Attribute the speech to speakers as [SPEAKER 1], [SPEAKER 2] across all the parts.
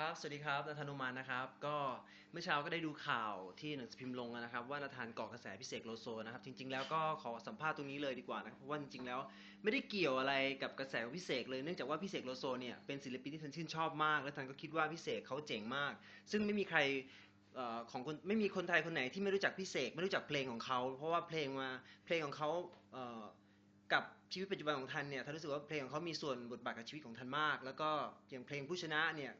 [SPEAKER 1] ครับ สวัสดีครับนาธานุมานนะครับ ก็เมื่อเช้าก็ได้ดูข่าวที่หนังสือพิมพ์ลงนะครับ ว่านาธานเกาะกระแสพิเศษโลโซนะครับ จริง ๆ แล้วก็ขอสัมภาษณ์ตรงนี้เลยดีกว่านะเพราะว่าจริงๆแล้วไม่ได้เกี่ยวอะไรกับกระแสของพิเศษเลยเนื่องจากว่าพิเศษโลโซเนี่ยเป็นศิลปินที่ทันชื่นชอบมาก และทันก็คิดว่าพิเศษเขาเจ๋งมาก ซึ่งไม่มีใครออของคนไม่มีคนไทยคนไหนที่ไม่รู้จักพิเศษไม่รู้จักเพลงของเขา เพราะว่าเพลงมาเพลงของเขาเกับชีวิตปัจจุบันของทันเนี่ยทันรู้สึกว่าเพลงของเขามีส่วนบทบาทกับชีวิตของทันมาก แล้วก็อย่างเพลงผู้ชนะเนี่ย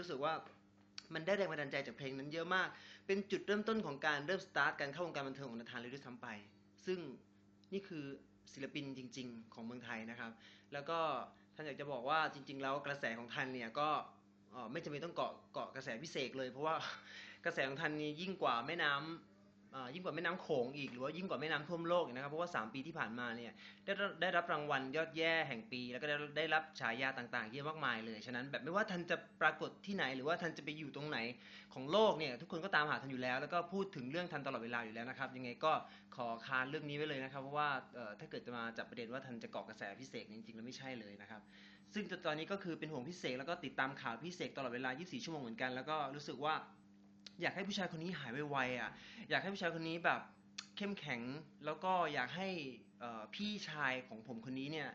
[SPEAKER 1] รู้สึกว่ามันได้แรงบันดาลใจจากเพลงนั้นเยอะมาก เป็นจุดเริ่มต้นของการเริ่มสตาร์ทการเข้าวงการบันเทิงของนาธานเลยด้วยซ้ำไป ซึ่งนี่คือศิลปินจริง ๆ ของเมืองไทยนะครับ แล้วก็ท่านอยากจะบอกว่าจริง ๆ แล้วกระแสของทันเนี่ยก็ไม่จำเป็นต้องเกาะเกาะกระแสพิเศษเลย เพราะว่ากระแสของทันนี้ยิ่งกว่าแม่น้ำอ่า ยิ่งกว่าแม่น้ำโขงอีกหรือว่ายิ่งกว่าแม่น้ำท่วมโลกนะครับเพราะว่า 3 ปีที่ผ่านมาเนี่ยได้รับได้รับรางวัลยอดแย่แห่งปี แล้วก็ได้ได้รับฉายาต่างๆเยอะมากมายเลยฉะนั้นแบบไม่ว่าทันจะปรากฏที่ไหน หรือว่าทันจะไปอยู่ตรงไหนของโลกเนี่ยทุกคนก็ตามหาทันอยู่แล้ว แล้วก็พูดถึงเรื่องทันตลอดเวลาอยู่แล้วนะครับยังไงก็ขอคานเรื่องนี้ไว้เลยนะครับเพราะว่าถ้าเกิดจะมาจับประเด็นว่าทันจะเกาะกระแสพิเศษจริงๆแล้วไม่ใช่เลยนะครับซึ่งตอนนี้ก็คือเป็นห่วงพิเศษแล้วก็ติดตามข่าวพิเศษตลอดเวลา 24 ชั่วโมงเหมือนกันแล้วก็รู้สึกว่า อยากให้ผู้ชายคนนี้หายไวๆอะอยากให้ผู้ชายคนนี้แบบเข้มแข็งแล้วก็อยากให้พี่ชายของผมคนนี้เนี่ย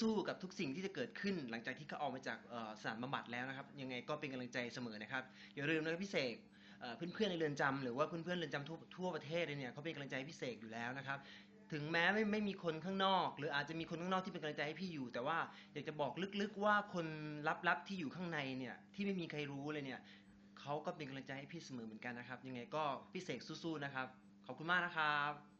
[SPEAKER 1] สู้ๆกับทุกสิ่งที่จะเกิดขึ้น หลังจากที่เขาออกมาจากสถานบำบัดแล้วนะครับ ยังไงก็เป็นกำลังใจเสมอนะครับอย่าลืมนะครับพี่เสกเพื่อนๆในเรือนจำหรือว่าเพื่อนๆเรือนจำทั่วทั่วประเทศเลยเนี่ยเขาเป็นกำลังใจให้พี่เสกอยู่แล้วนะครับถึงแม้ไม่ไม่มีคนข้างนอก หรืออาจจะมีคนข้างนอกที่เป็นกำลังใจให้พี่อยู่ แต่ว่าอยากจะบอกลึกๆว่าคนลับๆที่อยู่ข้างในเนี่ยที่ไม่มีใครรู้เลยเนี่ย เขาก็เป็นกำลังใจให้พี่เสมอเหมือนกันนะครับ ยังไงก็พี่เสกสู้ๆนะครับ ขอบคุณมากนะครับ